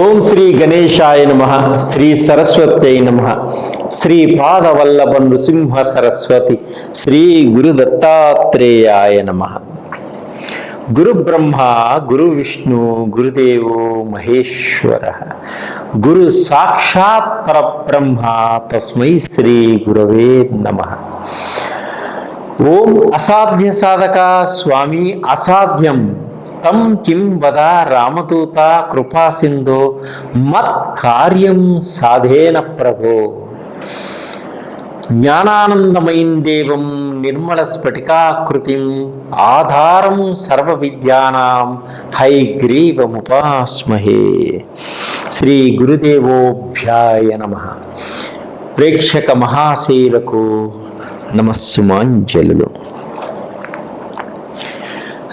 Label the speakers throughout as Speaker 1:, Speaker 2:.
Speaker 1: ఓం శ్రీ గణేశాయ నమ శ్రీ సరస్వత్యై నమ శ్రీ పాదవల్లభ నృసింహ సరస్వతి శ్రీ గురు దత్తాత్రేయాయ నమ గురు బ్రహ్మ గురు విష్ణు గురుదేవో మహేశ్వర గురు సాక్షాత్ పరబ్రహ్మ తస్మై శ్రీ గురవే నమ ఓం అసాధ్య సాధక స్వామి అసాధ్యం తం కిం వద రామదూత కృపాసింధో మత్ కార్యం సాధేన ప్రభో జ్ఞానానందమైన దేవం నిర్మల స్ఫటికాకృతి ఆధారం సర్వ విద్యానాం గ్రీవముపాస్మహే శ్రీ గురుదేవోభ్యాయ నమ ప్రేక్షక మహాశీలకు నమస్సుమాంజలు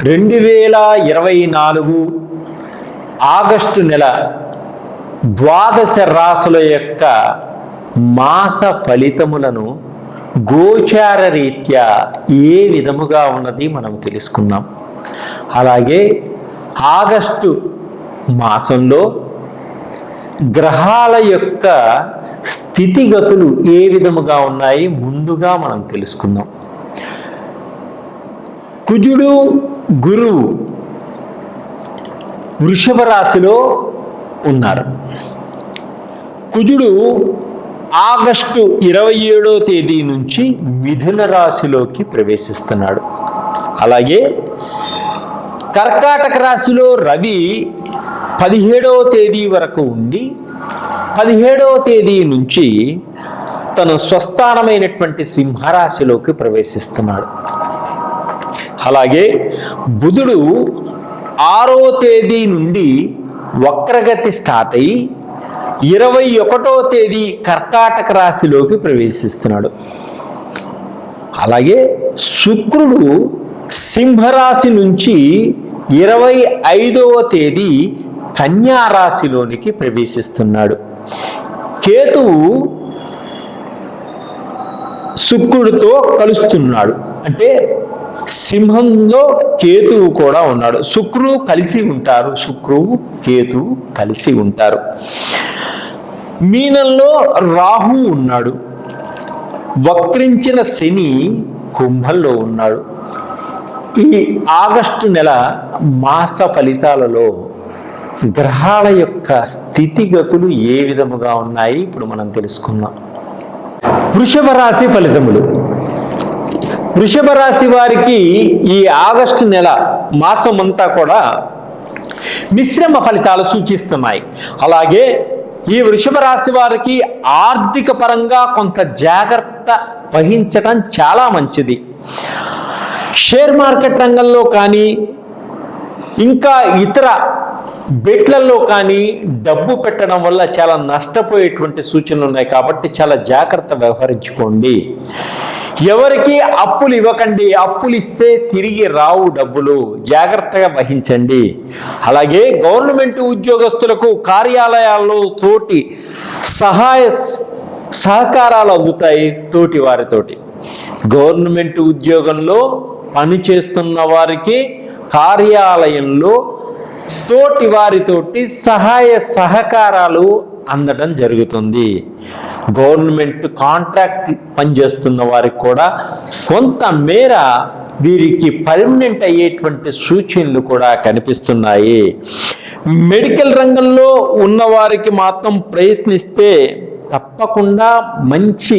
Speaker 1: రెండు వేల ఇరవై నాలుగు ఆగస్టు నెల ద్వాదశ రాసుల యొక్క మాస ఫలితములను గోచార రీత్యా ఏ విధముగా ఉన్నది మనం తెలుసుకుందాం అలాగే ఆగస్టు మాసంలో గ్రహాల యొక్క స్థితిగతులు ఏ విధముగా ఉన్నాయి ముందుగా మనం తెలుసుకుందాం కుజుడు గురువు వృషభ రాశిలో ఉన్నారు కుజుడు ఆగస్టు ఇరవై ఏడో తేదీ నుంచి మిథున రాశిలోకి ప్రవేశిస్తున్నాడు అలాగే కర్కాటక రాశిలో రవి పదిహేడవ తేదీ వరకు ఉండి పదిహేడవ తేదీ నుంచి తను స్వస్థానమైనటువంటి సింహరాశిలోకి ప్రవేశిస్తున్నాడు అలాగే బుధుడు ఆరో తేదీ నుండి వక్రగతి స్టార్ట్ అయి ఇరవై ఒకటో తేదీ కర్కాటక రాశిలోకి ప్రవేశిస్తున్నాడు అలాగే శుక్రుడు సింహరాశి నుంచి ఇరవై ఐదవ తేదీ కన్యారాశిలోనికి ప్రవేశిస్తున్నాడు కేతువు శుక్రుడితో కలుస్తున్నాడు అంటే సింహంలో కేతువు కూడా ఉన్నాడు శుక్రువు కలిసి ఉంటారు శుక్రువు కేతువు కలిసి ఉంటారు మీనంలో రాహు ఉన్నాడు వక్రించిన శని కుంభంలో ఉన్నాడు ఈ ఆగస్టు నెల మాస ఫలితాలలో గ్రహాల యొక్క స్థితిగతులు ఏ విధముగా ఉన్నాయి ఇప్పుడు మనం తెలుసుకుందాం వృషభ రాశి ఫలితములు వృషభ రాశి వారికి ఈ ఆగస్టు నెల మాసం అంతా కూడా మిశ్రమ ఫలితాలు సూచిస్తున్నాయి అలాగే ఈ వృషభ రాశి వారికి ఆర్థిక పరంగా కొంత జాగ్రత్త వహించటం చాలా మంచిది షేర్ మార్కెట్ రంగంలో కానీ ఇంకా ఇతర బెట్లలో కానీ డబ్బు పెట్టడం వల్ల చాలా నష్టపోయేటువంటి సూచనలు ఉన్నాయి కాబట్టి చాలా జాగ్రత్త వ్యవహరించుకోండి ఎవరికి అప్పులు ఇవ్వకండి అప్పులు ఇస్తే తిరిగి రావు డబ్బులు జాగ్రత్తగా వహించండి అలాగే గవర్నమెంట్ ఉద్యోగస్తులకు కార్యాలయాల్లో తోటి సహాయ సహకారాలు అందుతాయి తోటి వారితోటి గవర్నమెంట్ ఉద్యోగంలో పనిచేస్తున్న వారికి కార్యాలయంలో తోటి వారితోటి సహాయ సహకారాలు అందడం జరుగుతుంది గవర్నమెంట్ కాంట్రాక్ట్ పనిచేస్తున్న వారికి కూడా కొంత మేర వీరికి పర్మనెంట్ అయ్యేటువంటి సూచనలు కూడా కనిపిస్తున్నాయి మెడికల్ రంగంలో ఉన్నవారికి మాత్రం ప్రయత్నిస్తే తప్పకుండా మంచి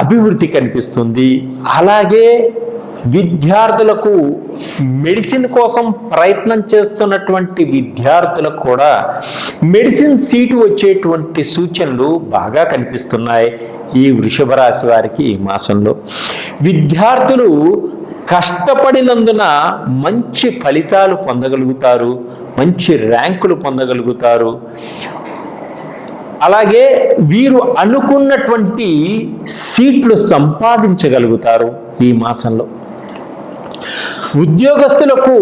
Speaker 1: అభివృద్ధి కనిపిస్తుంది అలాగే విద్యార్థులకు మెడిసిన్ కోసం ప్రయత్నం చేస్తున్నటువంటి విద్యార్థులకు కూడా మెడిసిన్ సీటు వచ్చేటువంటి సూచనలు బాగా కనిపిస్తున్నాయి ఈ వృషభ రాశి వారికి ఈ మాసంలో విద్యార్థులు కష్టపడినందున మంచి ఫలితాలు పొందగలుగుతారు మంచి ర్యాంకులు పొందగలుగుతారు అలాగే వీరు అనుకున్నటువంటి సీట్లు సంపాదించగలుగుతారు ఈ మాసంలో ఉద్యోగస్తులకు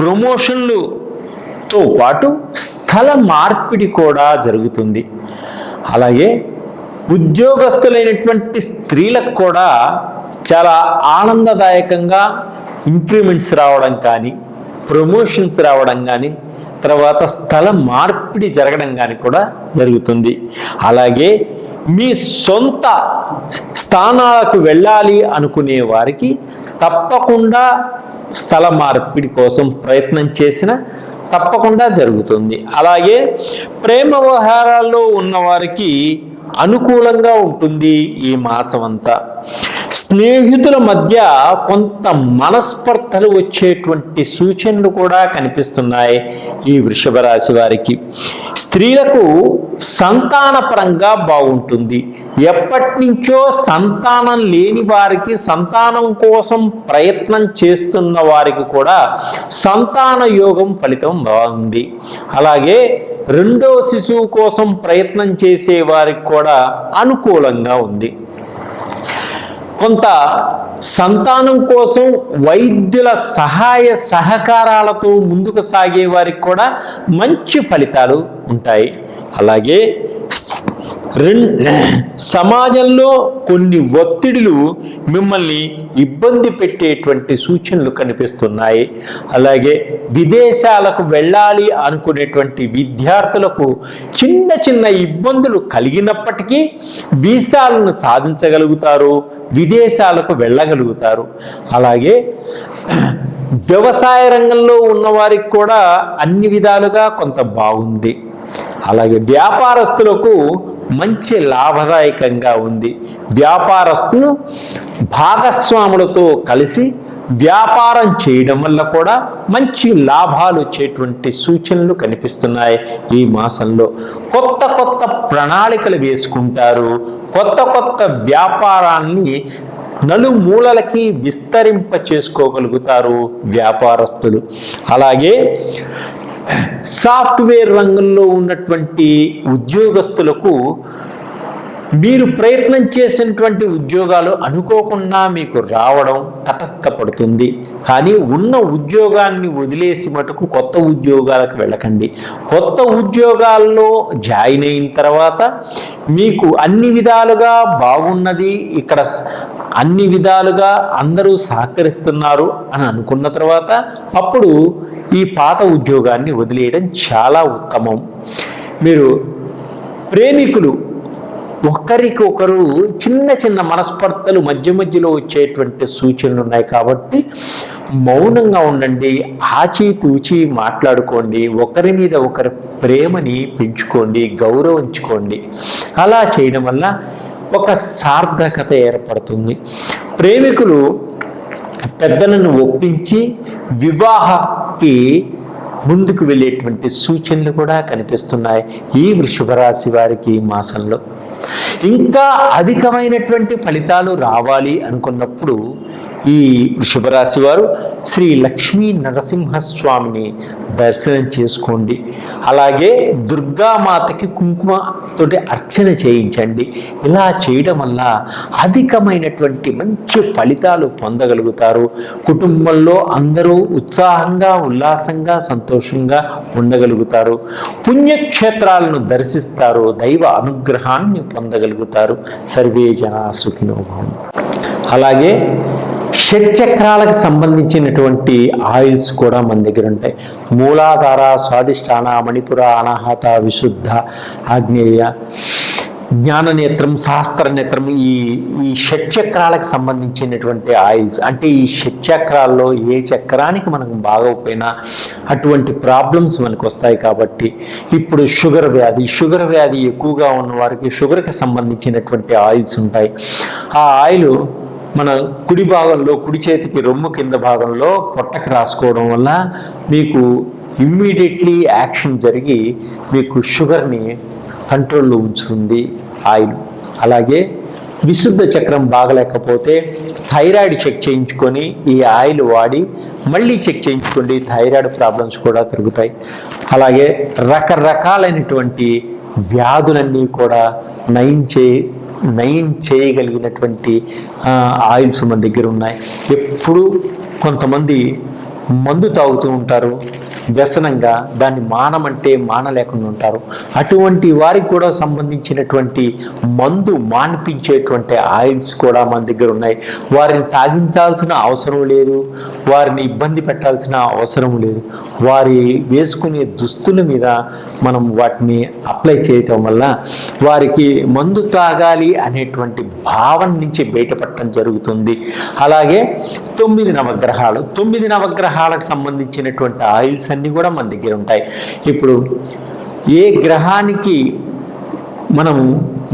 Speaker 1: ప్రమోషన్లుతో పాటు స్థల మార్పిడి కూడా జరుగుతుంది అలాగే ఉద్యోగస్తులైనటువంటి స్త్రీలకు కూడా చాలా ఆనందదాయకంగా ఇంప్రూవ్మెంట్స్ రావడం కానీ ప్రమోషన్స్ రావడం కానీ తర్వాత స్థల మార్పిడి జరగడం కానీ కూడా జరుగుతుంది అలాగే మీ సొంత స్థానాలకు వెళ్ళాలి అనుకునే వారికి తప్పకుండా స్థల మార్పిడి కోసం ప్రయత్నం చేసిన తప్పకుండా జరుగుతుంది అలాగే ప్రేమ వ్యవహారాల్లో ఉన్నవారికి అనుకూలంగా ఉంటుంది ఈ మాసం అంతా స్నేహితుల మధ్య కొంత మనస్పర్ధలు వచ్చేటువంటి సూచనలు కూడా కనిపిస్తున్నాయి ఈ వృషభ రాశి వారికి స్త్రీలకు సంతానపరంగా బాగుంటుంది ఎప్పటి నుంచో సంతానం లేని వారికి సంతానం కోసం ప్రయత్నం చేస్తున్న వారికి కూడా సంతాన యోగం ఫలితం బాగుంది అలాగే రెండో శిశువు కోసం ప్రయత్నం చేసే వారికి కూడా అనుకూలంగా ఉంది కొంత సంతానం కోసం వైద్యుల సహాయ సహకారాలతో ముందుకు సాగే వారికి కూడా మంచి ఫలితాలు ఉంటాయి అలాగే సమాజంలో కొన్ని ఒత్తిడిలు మిమ్మల్ని ఇబ్బంది పెట్టేటువంటి సూచనలు కనిపిస్తున్నాయి అలాగే విదేశాలకు వెళ్ళాలి అనుకునేటువంటి విద్యార్థులకు చిన్న చిన్న ఇబ్బందులు కలిగినప్పటికీ వీసాలను సాధించగలుగుతారు విదేశాలకు వెళ్ళగలుగుతారు అలాగే వ్యవసాయ రంగంలో ఉన్నవారికి కూడా అన్ని విధాలుగా కొంత బాగుంది అలాగే వ్యాపారస్తులకు మంచి లాభదాయకంగా ఉంది వ్యాపారస్తులు భాగస్వాములతో కలిసి వ్యాపారం చేయడం వల్ల కూడా మంచి లాభాలు వచ్చేటువంటి సూచనలు కనిపిస్తున్నాయి ఈ మాసంలో కొత్త కొత్త ప్రణాళికలు వేసుకుంటారు కొత్త కొత్త వ్యాపారాన్ని నలుమూలలకి విస్తరింప చేసుకోగలుగుతారు వ్యాపారస్తులు అలాగే సాఫ్ట్వేర్ రంగంలో ఉన్నటువంటి ఉద్యోగస్తులకు మీరు ప్రయత్నం చేసినటువంటి ఉద్యోగాలు అనుకోకుండా మీకు రావడం తటస్థపడుతుంది కానీ ఉన్న ఉద్యోగాన్ని వదిలేసి మటుకు కొత్త ఉద్యోగాలకు వెళ్ళకండి కొత్త ఉద్యోగాల్లో జాయిన్ అయిన తర్వాత మీకు అన్ని విధాలుగా బాగున్నది ఇక్కడ అన్ని విధాలుగా అందరూ సహకరిస్తున్నారు అని అనుకున్న తర్వాత అప్పుడు ఈ పాత ఉద్యోగాన్ని వదిలేయడం చాలా ఉత్తమం మీరు ప్రేమికులు ఒకరికొకరు చిన్న చిన్న మనస్పర్ధలు మధ్య మధ్యలో వచ్చేటువంటి సూచనలు ఉన్నాయి కాబట్టి మౌనంగా ఉండండి ఆచితూచి మాట్లాడుకోండి ఒకరి మీద ఒకరి ప్రేమని పెంచుకోండి గౌరవించుకోండి అలా చేయడం వల్ల ఒక సార్థకత ఏర్పడుతుంది ప్రేమికులు పెద్దలను ఒప్పించి వివాహకి ముందుకు వెళ్ళేటువంటి సూచనలు కూడా కనిపిస్తున్నాయి ఈ వృషభ రాశి వారికి ఈ మాసంలో ఇంకా అధికమైనటువంటి ఫలితాలు రావాలి అనుకున్నప్పుడు ఈ వృషభరాశి వారు శ్రీ లక్ష్మీ నరసింహస్వామిని దర్శనం చేసుకోండి అలాగే దుర్గామాతకి కుంకుమతోటి అర్చన చేయించండి ఇలా చేయడం వల్ల అధికమైనటువంటి మంచి ఫలితాలు పొందగలుగుతారు కుటుంబంలో అందరూ ఉత్సాహంగా ఉల్లాసంగా సంతోషంగా ఉండగలుగుతారు పుణ్యక్షేత్రాలను దర్శిస్తారు దైవ అనుగ్రహాన్ని పొందగలుగుతారు సర్వే జనా సుఖినోభం అలాగే షట్చక్రాలకు సంబంధించినటువంటి ఆయిల్స్ కూడా మన దగ్గర ఉంటాయి మూలాధార స్వాదిష్టాన మణిపుర అనాహత విశుద్ధ ఆగ్నేయ జ్ఞాననేత్రం శాస్త్రనేత్రం ఈ ఈ షట్చక్రాలకు సంబంధించినటువంటి ఆయిల్స్ అంటే ఈ షట్చక్రాల్లో ఏ చక్రానికి మనకు బాగోపోయినా అటువంటి ప్రాబ్లమ్స్ మనకు వస్తాయి కాబట్టి ఇప్పుడు షుగర్ వ్యాధి షుగర్ వ్యాధి ఎక్కువగా ఉన్న వారికి షుగర్కి సంబంధించినటువంటి ఆయిల్స్ ఉంటాయి ఆ ఆయిల్ మన కుడి భాగంలో కుడి చేతికి రొమ్ము కింద భాగంలో పొట్టకి రాసుకోవడం వల్ల మీకు ఇమ్మీడియట్లీ యాక్షన్ జరిగి మీకు షుగర్ని కంట్రోల్లో ఉంచుతుంది ఆయిల్ అలాగే విశుద్ధ చక్రం బాగలేకపోతే థైరాయిడ్ చెక్ చేయించుకొని ఈ ఆయిల్ వాడి మళ్ళీ చెక్ చేయించుకోండి థైరాయిడ్ ప్రాబ్లమ్స్ కూడా తిరుగుతాయి అలాగే రకరకాలైనటువంటి వ్యాధులన్నీ కూడా నయం చే నయం చేయగలిగినటువంటి ఆయిల్స్ మన దగ్గర ఉన్నాయి ఎప్పుడు కొంతమంది మందు తాగుతూ ఉంటారు వ్యసనంగా దాన్ని మానమంటే మానలేకుండా ఉంటారు అటువంటి వారికి కూడా సంబంధించినటువంటి మందు మాన్పించేటువంటి ఆయిల్స్ కూడా మన దగ్గర ఉన్నాయి వారిని తాగించాల్సిన అవసరం లేదు వారిని ఇబ్బంది పెట్టాల్సిన అవసరం లేదు వారి వేసుకునే దుస్తుల మీద మనం వాటిని అప్లై చేయటం వల్ల వారికి మందు తాగాలి అనేటువంటి భావన నుంచి బయటపడటం జరుగుతుంది అలాగే తొమ్మిది నవగ్రహాలు తొమ్మిది నవగ్రహాలకు సంబంధించినటువంటి ఆయిల్స్ అన్నీ కూడా మన దగ్గర ఉంటాయి ఇప్పుడు ఏ గ్రహానికి మనము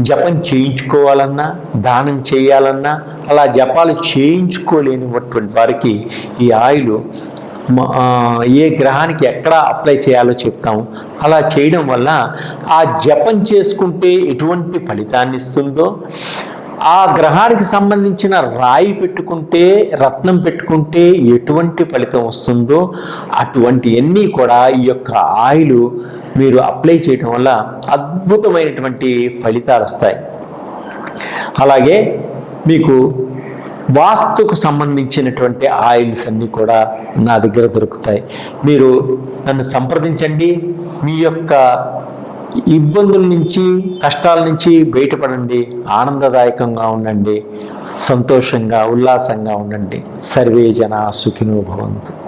Speaker 1: జపం చేయించుకోవాలన్నా దానం చేయాలన్నా అలా జపాలు చేయించుకోలేనిటువంటి వారికి ఈ ఆయిల్ ఏ గ్రహానికి ఎక్కడ అప్లై చేయాలో చెప్తాము అలా చేయడం వల్ల ఆ జపం చేసుకుంటే ఎటువంటి ఫలితాన్ని ఇస్తుందో ఆ గ్రహానికి సంబంధించిన రాయి పెట్టుకుంటే రత్నం పెట్టుకుంటే ఎటువంటి ఫలితం వస్తుందో అటువంటి కూడా ఈ యొక్క ఆయిల్ మీరు అప్లై చేయటం వల్ల అద్భుతమైనటువంటి ఫలితాలు వస్తాయి అలాగే మీకు వాస్తుకు సంబంధించినటువంటి ఆయిల్స్ అన్నీ కూడా నా దగ్గర దొరుకుతాయి మీరు నన్ను సంప్రదించండి మీ యొక్క ఇబ్బందుల నుంచి కష్టాల నుంచి బయటపడండి ఆనందదాయకంగా ఉండండి సంతోషంగా ఉల్లాసంగా ఉండండి సర్వే జన సుఖినో భవంతు